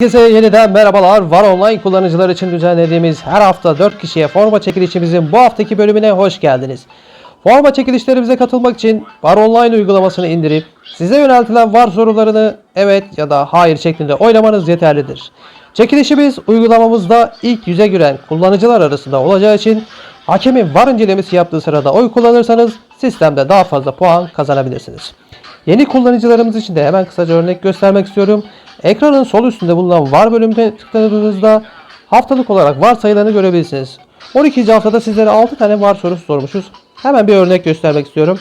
Herkese yeniden merhabalar. Var Online kullanıcılar için düzenlediğimiz her hafta 4 kişiye forma çekilişimizin bu haftaki bölümüne hoş geldiniz. Forma çekilişlerimize katılmak için Var Online uygulamasını indirip size yöneltilen var sorularını evet ya da hayır şeklinde oylamanız yeterlidir. Çekilişimiz uygulamamızda ilk yüze giren kullanıcılar arasında olacağı için hakemin var incelemesi yaptığı sırada oy kullanırsanız sistemde daha fazla puan kazanabilirsiniz. Yeni kullanıcılarımız için de hemen kısaca örnek göstermek istiyorum. Ekranın sol üstünde bulunan var bölümüne tıkladığınızda haftalık olarak var sayılarını görebilirsiniz. 12. haftada sizlere 6 tane var sorusu sormuşuz. Hemen bir örnek göstermek istiyorum.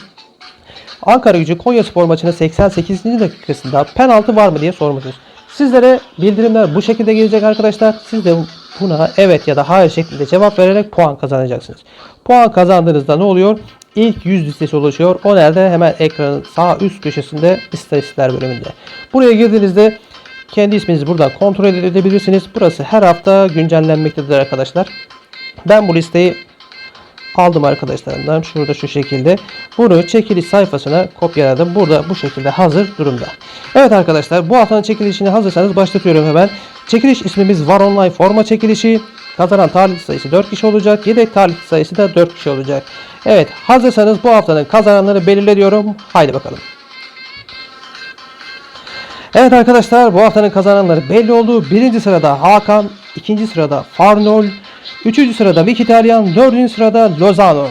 Ankara gücü Konya Spor maçının 88. dakikasında penaltı var mı diye sormuşuz. Sizlere bildirimler bu şekilde gelecek arkadaşlar. Siz de buna evet ya da hayır şeklinde cevap vererek puan kazanacaksınız. Puan kazandığınızda ne oluyor? İlk 100 listesi oluşuyor. O nerede? Hemen ekranın sağ üst köşesinde istatistikler bölümünde. Buraya girdiğinizde kendi isminizi buradan kontrol edebilirsiniz. Burası her hafta güncellenmektedir arkadaşlar. Ben bu listeyi aldım arkadaşlarımdan. Şurada şu şekilde. Bunu çekiliş sayfasına kopyaladım. Burada bu şekilde hazır durumda. Evet arkadaşlar bu haftanın çekilişini hazırsanız başlatıyorum hemen. Çekiliş ismimiz var online forma çekilişi. Kazanan talih sayısı 4 kişi olacak. Yedek talih sayısı da 4 kişi olacak. Evet hazırsanız bu haftanın kazananları belirliyorum. Haydi bakalım. Evet arkadaşlar bu haftanın kazananları belli oldu. Birinci sırada Hakan, ikinci sırada Farnol, üçüncü sırada Mkhitaryan, dördüncü sırada Lozano.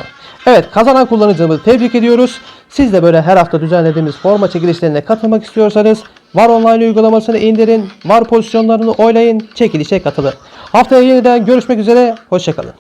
Evet kazanan kullanıcımızı tebrik ediyoruz. Siz de böyle her hafta düzenlediğimiz forma çekilişlerine katılmak istiyorsanız Var Online uygulamasını indirin, Var pozisyonlarını oylayın, çekilişe katılın. Haftaya yeniden görüşmek üzere, hoşçakalın.